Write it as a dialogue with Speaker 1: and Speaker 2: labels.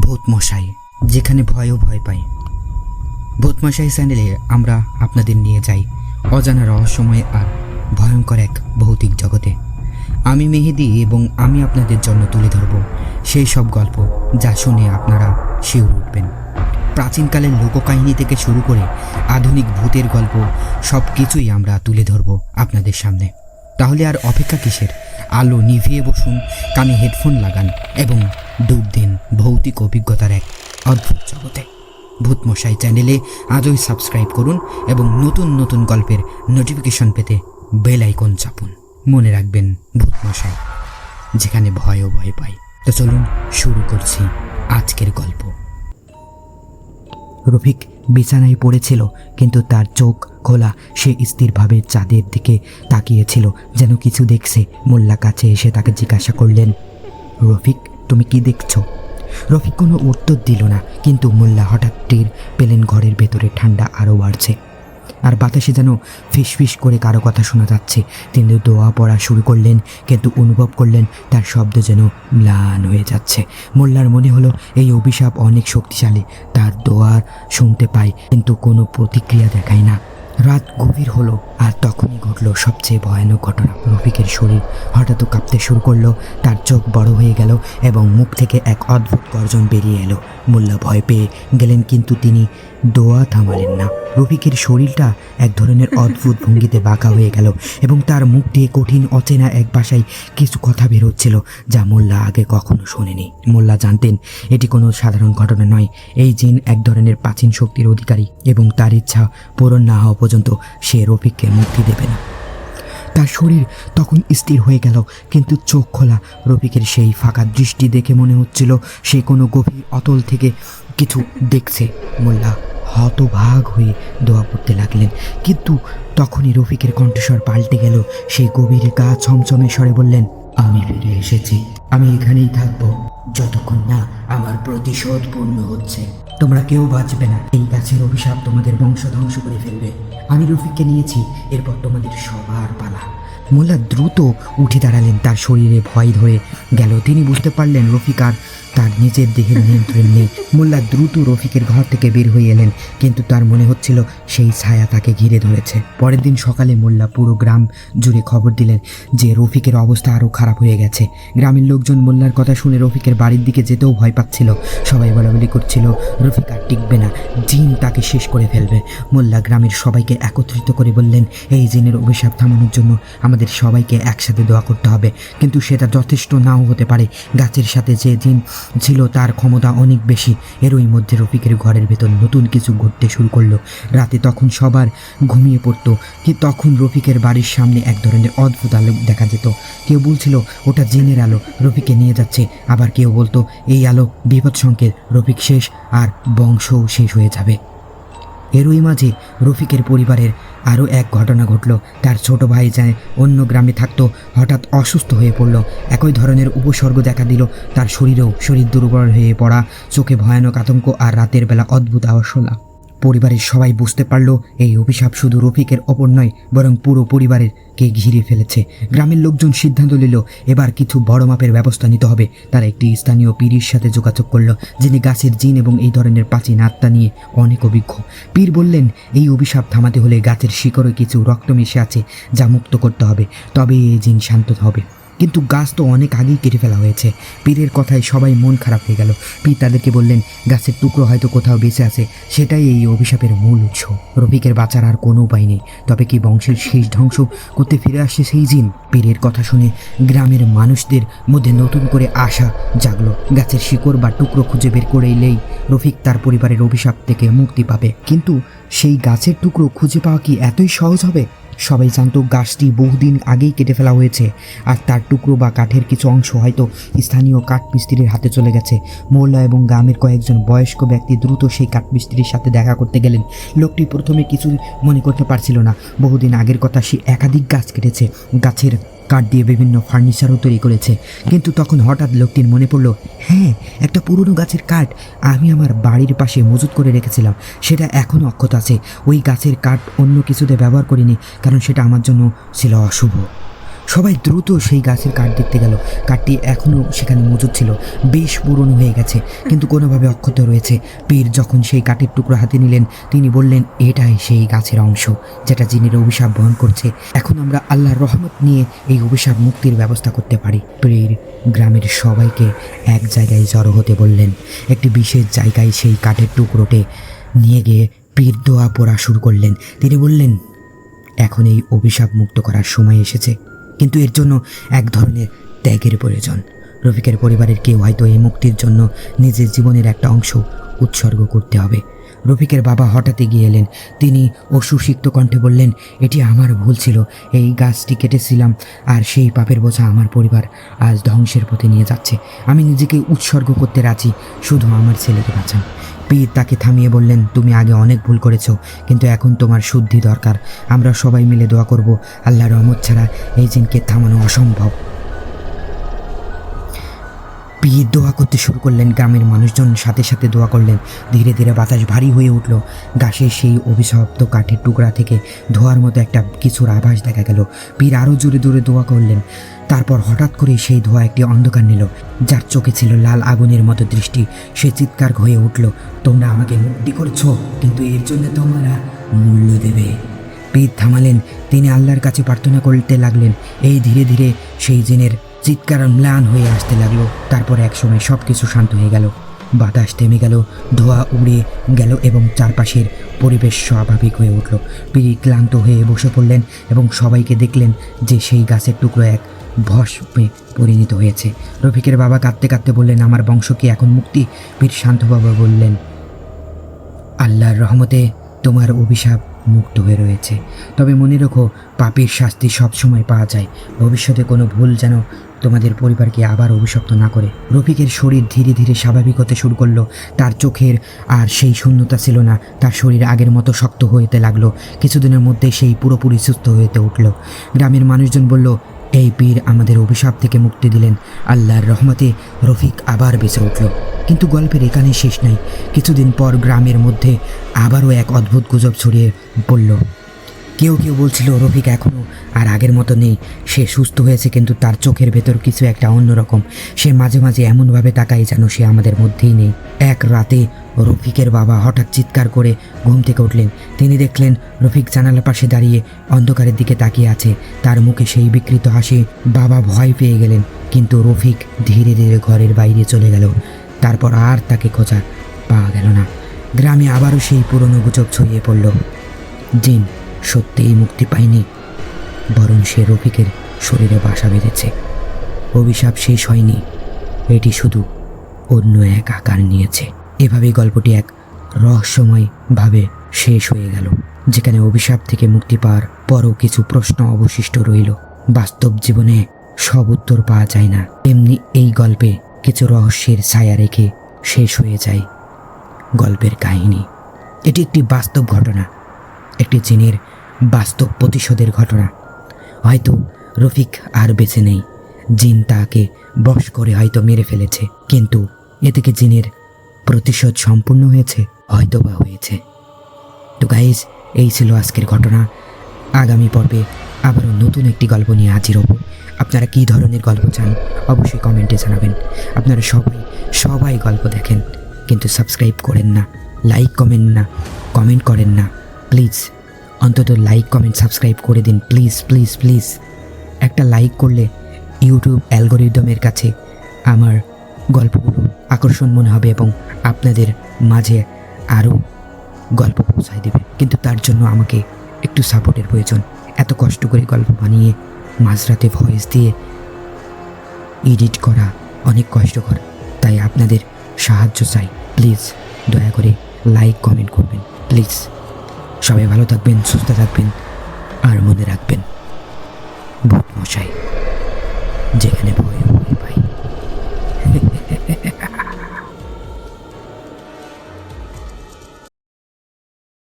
Speaker 1: ভূত মশাই যেখানে ভয়ও ভয় পাই ভূত মশাই চ্যানেলে আমরা আপনাদের নিয়ে যাই, অজানা রহস্যময় আর ভয়ঙ্কর এক ভৌতিক জগতে। আমি মেহেদি এবং আমি আপনাদের জন্য তুলে ধরব সেই সব গল্প যা শুনে আপনারা শিউর উঠবেন। প্রাচীনকালের লোককাহিনী থেকে শুরু করে আধুনিক ভূতের গল্প সব কিছুই আমরা তুলে ধরব আপনাদের সামনে। তাহলে আর অপেক্ষা কিসের? আলো নিভিয়ে বসুন, কানে হেডফোন লাগান এবং ডুব দিন ভৌতিক অভিজ্ঞতার এক অদ্ভুত জগতে। ভূতমশাই চ্যানেলে আজই সাবস্ক্রাইব করুন এবং নতুন নতুন গল্পের নোটিফিকেশন পেতে বেল আইকন চাপুন। মনে রাখবেন, ভূতমশাই, যেখানে ভয়ও ভয় পাই। তো চলুন শুরু করছি আজকের গল্প। রফিক বিছানায় পড়েছিল, কিন্তু তার চোখ খোলা, সে স্থিরভাবে চাঁদের দিকে তাকিয়েছিল, যেন কিছু দেখছে। মোল্লা কাছে এসে তাকে জিজ্ঞাসা করলেন, রফিক, তুমি কি দেখছ? রফিক কোনো উত্তর দিল না, কিন্তু মোল্লা হঠাৎ টের পেলেন ঘরের ভেতরে ঠান্ডা আরও বাড়ছে। আর বাতাসে যেন ফিস ফিস করে কারও কথা শোনা যাচ্ছে। তিনি দোয়া পড়া শুরু করলেন, কিন্তু অনুভব করলেন তার শব্দ যেন ম্লান হয়ে যাচ্ছে। মোল্লার মনে হলো এই অভিশাপ অনেক শক্তিশালী, তার দোয়ার শুনতে পায় কিন্তু কোনো প্রতিক্রিয়া দেখায় না। রাত গভীর হলো। আর তখনই ঘটলো সবচেয়ে ভয়ানক ঘটনা। রফিকের শরীর হঠাৎ কাঁপতে শুরু করল, তার চোখ বড় হয়ে গেল এবং মুখ থেকে এক অদ্ভুত গর্জন বেরিয়ে এলো। মোল্লা ভয় পেয়ে গেলেন কিন্তু তিনি দোয়া থামালেন না। রফিকের শরীরটা এক ধরনের অদ্ভুত ভঙ্গিতে বাঁকা হয়ে গেল এবং তার মুখ দিয়ে কঠিন, অচেনা এক ভাষায় কিছু কথা বেরোচ্ছিল যা মোল্লা আগে কখনো শোনেনি। মোল্লা জানতেন, এটি কোনো সাধারণ ঘটনা নয়। এই জিন এক ধরনের প্রাচীন শক্তির অধিকারী এবং তার ইচ্ছা পূরণ না হওয়া পর্যন্ত সে রফিককে মুক্তি দেবে না। তার শরীর তখন স্থির হয়ে গেল, কিন্তু চোখ খোলা রফিকের সেই ফাঁকা দৃষ্টি দেখে মনে হচ্ছিল সে কোনো গভীর অতল থেকে কিছু দেখছে। মোল্লা হতভাগ হয়ে দোয়া পড়তে লাগলেন, কিন্তু তখনই রফিকের কণ্ঠস্বর পাল্টে গেল। সেই গভীর গা ছমছমে স্বরে বললেন, আমি ফিরে এসেছি। আমি এখানেই থাকব। যতক্ষণ না আমার প্রতিশোধ পূর্ণ হচ্ছে। তোমরা কেউ বাঁচবে না। এই গাছের অভিশাপ তোমাদের বংশ ধ্বংস করে ফেলবে। আমি রফিককে নিয়েছি, এরপর তোমাদের সবার পালা। মোল্লা দ্রুত উঠে দাঁড়ালেন তার শরীরে ভয় ধরে। গেল, তিনি বুঝতে পারলেন রফিক আর তার নিজের দেহের নিয়ন্ত্রণ নেই মোল্লা দ্রুত রফিকের ঘর থেকে বের হয়ে এলেন। কিন্তু তার মনে হচ্ছিল সেই ছায়া তাকে ঘিরে ধরেছে। পরের দিন সকালে মোল্লা পুরো গ্রাম জুড়ে খবর দিলেন যে রফিকের অবস্থা আরও খারাপ হয়ে গেছে। গ্রামের লোকজন মোল্লার কথা শুনে রফিকের বাড়ির দিকে যেতেও ভয় পাচ্ছিল। সবাই বলাবলি করছিল, রফিক আর টিকবে না, জিন তাকে শেষ করে ফেলবে। মোল্লা গ্রামের সবাইকে একত্রিত করে বললেন, এই জিনের অভিশাপ থামানোর জন্য আমাদের সবাইকে একসাথে দোয়া করতে হবে। কিন্তু সেটা যথেষ্ট নাও হতে পারে। গাছের সাথে যে জিন ছিল তার ক্ষমতা অনেক বেশি। এরই মধ্যে রফিকের ঘরের ভেতর নতুন কিছু ঘটতে শুরু করল। রাতে তখন সবার ঘুমিয়ে পড়তো। কি তখন রফিকের বাড়ির সামনে এক ধরনের অদ্ভুত আলো দেখা যেত। কেউ বলছিল, ওটা জিনের আলো রফিকে নিয়ে যাচ্ছে। আবার কেউ বলতো, এই আলো বিপদ সংকেত রফিক শেষ আর বংশও শেষ হয়ে যাবে। এরই মাঝে রফিকের পরিবারের আরও এক ঘটনা ঘটল। তার ছোট ভাই যায় অন্য গ্রামে থাকতো, হঠাৎ অসুস্থ হয়ে পড়ল। একই ধরনের উপসর্গ দেখা দিল। তার শরীরেও শরীর দুর্বল হয়ে পড়া, চোখে ভয়ানক আতঙ্ক আর রাতের বেলা অদ্ভুত আওয়াজ শোনা। পরিবারের সবাই বুঝতে পারল, এই অভিশাপ শুধু রফিকের ওপর নয়, বরং পুরো পরিবারের কে ঘিরে ফেলেছে। গ্রামের লোকজন সিদ্ধান্ত নিল, এবার কিছু বড় মাপের ব্যবস্থা নিতে হবে। তারা একটি স্থানীয় পীরের সাথে যোগাযোগ করল, যিনি গাছের জিন এবং এই ধরনের প্রাচীন আত্মা নিয়ে অনেক অভিজ্ঞ। পীর বললেন, এই অভিশাপ থামাতে হলে গাছের শিকড়ে কিছু রক্ত মিশে আছে, যা মুক্ত করতে হবে, তবে এই জিন শান্ত হবে। কিন্তু গাছ তো অনেক আগেই কেটে ফেলা হয়েছে। পীরের কথায় সবাই মন খারাপ হয়ে গেল। পীর তাদেরকে বললেন, গাছের টুকরো হয়তো কোথাও বেঁচে আছে। সেটাই এই অভিশাপের মূল উৎস। রফিকের বাঁচার আর কোনো উপায় নেই। তবে কি বংশের শেষ ধ্বংস করতে ফিরে আসছে সেই জিন? পীরের কথা শুনে গ্রামের মানুষদের মধ্যে নতুন করে আশা জাগলো। গাছের শিকড় বা টুকরো খুঁজে বের করে এলেই রফিক তার পরিবারের অভিশাপ থেকে মুক্তি পাবে। কিন্তু সেই গাছের টুকরো খুঁজে পাওয়া কি এতই সহজ হবে? সবাই জানত গাছটি বহুদিন আগেই কেটে ফেলা হয়েছে, আর তার টুকরো বা কাঠের কিছু অংশ হয়তো স্থানীয় কাঠমিস্ত্রির হাতে চলে গেছে। মোল্লা এবং গ্রামের কয়েকজন বয়স্ক ব্যক্তি দ্রুত সেই কাঠমিস্ত্রির সাথে দেখা করতে গেলেন। লোকটি প্রথমে কিছু মনে করতে পারছিল না। বহুদিন আগের কথা সে একাধিক গাছ কেটেছে। গাছের কাঠ দিয়ে বিভিন্ন ফার্নিচারও তৈরি করেছে। কিন্তু তখন হঠাৎ লোকটির মনে পড়ল হ্যাঁ একটা পুরনো গাছের কাঠ আমি আমার বাড়ির পাশে মজুত করে রেখেছিলাম। সেটা এখনও অক্ষত আছে। ওই গাছের কাঠ অন্য কিছুতে ব্যবহার করিনি, কারণ সেটা আমার জন্য ছিল অশুভ। সবাই দ্রুত সেই গাছের কাঠ দেখতে গেল। কাঠটি এখনও সেখানে মজুদ ছিল। বেশ পুরনো হয়ে গেছে, কিন্তু কোনোভাবে অক্ষত রয়েছে। পীর যখন সেই কাঠের টুকরো হাতে নিলেন, তিনি বললেন, এটাই সেই গাছের অংশ, যেটা জিনের অভিশাপ বহন করছে। এখন আমরা আল্লাহর রহমত নিয়ে এই অভিশাপ মুক্তির ব্যবস্থা করতে পারি। পীর গ্রামের সবাইকে এক জায়গায় জড়ো হতে বললেন। একটি বিশেষ জায়গায় সেই কাঠের টুকরোটে নিয়ে গিয়ে পীর দোয়া পড়া শুরু করলেন। তিনি বললেন, এখন এই অভিশাপ মুক্ত করার সময় এসেছে। কিন্তু এর জন্য এক ধরনের ত্যাগের প্রয়োজন। রফিকের পরিবারের কেউ হয়তো এই মুক্তির জন্য নিজের জীবনের একটা অংশ উৎসর্গ করতে হবে। রফিকের বাবা হঠাৎ এগিয়ে এলেন। তিনি ও সুসিক্ত কণ্ঠে বললেন, এটি আমার ভুল ছিল। এই গাছটি কেটেছিলাম আর সেই পাপের বোঝা আমার পরিবার আজ ধ্বংসের পথে নিয়ে যাচ্ছে। আমি নিজেকে উৎসর্গ করতে রাজি। শুধু আমার ছেলেকে বাঁচান। পীর তাকে থামিয়ে বললেন, তুমি আগে অনেক ভুল করেছ, কিন্তু এখন তোমার শুদ্ধি দরকার। আমরা সবাই মিলে দোয়া করব, আল্লাহর রহমত ছাড়া এই জিনকে থামানো অসম্ভব। পীর দোয়া করতে শুরু করলেন, গ্রামের মানুষজন সাথে সাথে দোয়া করলেন। ধীরে ধীরে বাতাস ভারী হয়ে উঠল। গাছের সেই অভিশপ্ত কাঠের টুকরা থেকে ধোয়ার মতো একটা কিছুর আভাস দেখা গেল। পীর আরও জোরে জোরে দোয়া করলেন তারপর হঠাৎ করে সেই ধোয়া একটি অন্ধকার নিল, যার চোখে ছিল লাল আগুনের মতো দৃষ্টি। সে চিৎকার হয়ে উঠল, তোমরা আমাকে মুক্তি করছ, কিন্তু এর জন্য তোমরা মূল্য দেবে। পীর থামালেন, তিনি আল্লাহর কাছে প্রার্থনা করতে লাগলেন। এই ধীরে ধীরে সেই জিনের চিৎকার ম্লান হয়ে আসতে লাগল। তারপর একসময় সব কিছু শান্ত হয়ে গেল। বাতাস থেমে গেল, ধোয়া উড়ে গেল এবং চারপাশের পরিবেশ স্বাভাবিক হয়ে উঠল। পীর ক্লান্ত হয়ে বসে পড়লেন এবং সবাইকে দেখলেন যে সেই গাছের টুকরো এক ভস্মে পরিণত হয়েছে। রফিকের বাবা কাঁদতে কাঁদতে বললেন, আমার বংশ কি এখন মুক্তি? পীর শান্তবাবা বললেন, আল্লাহর রহমতে তোমার অভিশাপ মুক্ত হয়ে রয়েছে। তবে মনে রেখো, পাপের শাস্তি সবসময় পাওয়া যায়। ভবিষ্যতে কোনো ভুল যেন তোমাদের পরিবারকে আবার অভিশপ্ত না করে। রফিকের শরীর ধীরে ধীরে স্বাভাবিক হতে শুরু করল। তার চোখের আর সেই শূন্যতা ছিল না। তার শরীর আগের মতো শক্ত হতে লাগল। কিছুদিনের মধ্যে সেই পুরোপুরি সুস্থ হতে উঠল। গ্রামের মানুষজন বলল এই পীর আমাদের অভিশাপ থেকে মুক্তি দিলেন। আল্লাহর রহমতে রফিক আবার বেঁচে উঠল। কিন্তু গল্পের এখানে শেষ নাই। কিছুদিন পর গ্রামের মধ্যে আবারও এক অদ্ভুত গুজব ছড়িয়ে পড়ল। কেউ কেউ বলছিল, রফিক এখনও আর আগের মতো নেই। সে সুস্থ হয়েছে, কিন্তু তার চোখের ভেতর কিছু একটা অন্যরকম। সে মাঝে মাঝে এমনভাবে তাকায় যেন সে আমাদের মধ্যেই নেই। এক রাতে রফিকের বাবা হঠাৎ চিৎকার করে ঘুম থেকে উঠলেন। তিনি দেখলেন রফিক জানালার পাশে দাঁড়িয়ে অন্ধকারের দিকে তাকিয়ে আছে। তার মুখে সেই বিকৃত হাসি। বাবা ভয় পেয়ে গেলেন, কিন্তু রফিক ধীরে ধীরে ঘরের বাইরে চলে গেল। তারপর আর তাকে খোঁজা পাওয়া গেল না। গ্রামে আবারও সেই পুরনো গুজব ছড়িয়ে পড়ল। জিন সত্যিই মুক্তি পায়নি, বরং সে রফিকের শরীরে বাসা বেঁধেছে। অভিশাপ শেষ হয়নি, এটি শুধু অন্য এক আকার নিয়েছে। এভাবেই গল্পটি এক রহস্যময়ভাবে শেষ হয়ে গেল, যেখানে অভিশাপ থেকে মুক্তি পাওয়ার পরও কিছু প্রশ্ন অবশিষ্ট রইল। বাস্তব জীবনে সব উত্তর পাওয়া যায় না। তেমনি এই গল্পে কিছু রহস্যের ছায়া রেখে শেষ হয়ে যায় গল্পের কাহিনী। এটি একটি বাস্তব ঘটনা, একটি জিনের বাস্তব প্রতিশোধের ঘটনা। হয়তো রফিক আর বেঁচে নেই। জিন তাকে বশ করে হয়তো মেরে ফেলেছে, কিন্তু এ থেকে জিনের প্রতিশোধ সম্পূর্ণ হয়েছে হয়তো বা হয়েছে। তো গাইজ এই ছিল আজকের ঘটনা। আগামী পর্বে আবারও নতুন একটি গল্প নিয়ে হাজির হব। আপনারা কী ধরনের গল্প চান, অবশ্যই কমেন্টে জানাবেন। আপনারা সবাই সবাই গল্প দেখেন, কিন্তু সাবস্ক্রাইব করেন না লাইক কমেন্ট না কমেন্ট করেন না প্লিজ অন্তত লাইক কমেন্ট সাবস্ক্রাইব করে দিন প্লিজ প্লিজ প্লিজ একটা লাইক করলে ইউটিউব অ্যালগোরিদমের কাছে আমার গল্পগুলো আকর্ষণ মনে হবে এবং আপনাদের মাঝে আরও গল্প পৌঁছায় দেবে। কিন্তু তার জন্য আমাকে একটু সাপোর্টের প্রয়োজন। এত কষ্ট করে গল্প বানিয়ে মাঝরাতে ভয়েস দিয়ে এডিট করা অনেক কষ্টকর। তাই আপনাদের সাহায্য চাই। প্লিজ দয়া করে লাইক কমেন্ট করবেন। প্লিজ সবাই ভালো থাকবেন, সুস্থ থাকবেন আর মনে রাখবেন ভূত মশাই যেখানে ভয়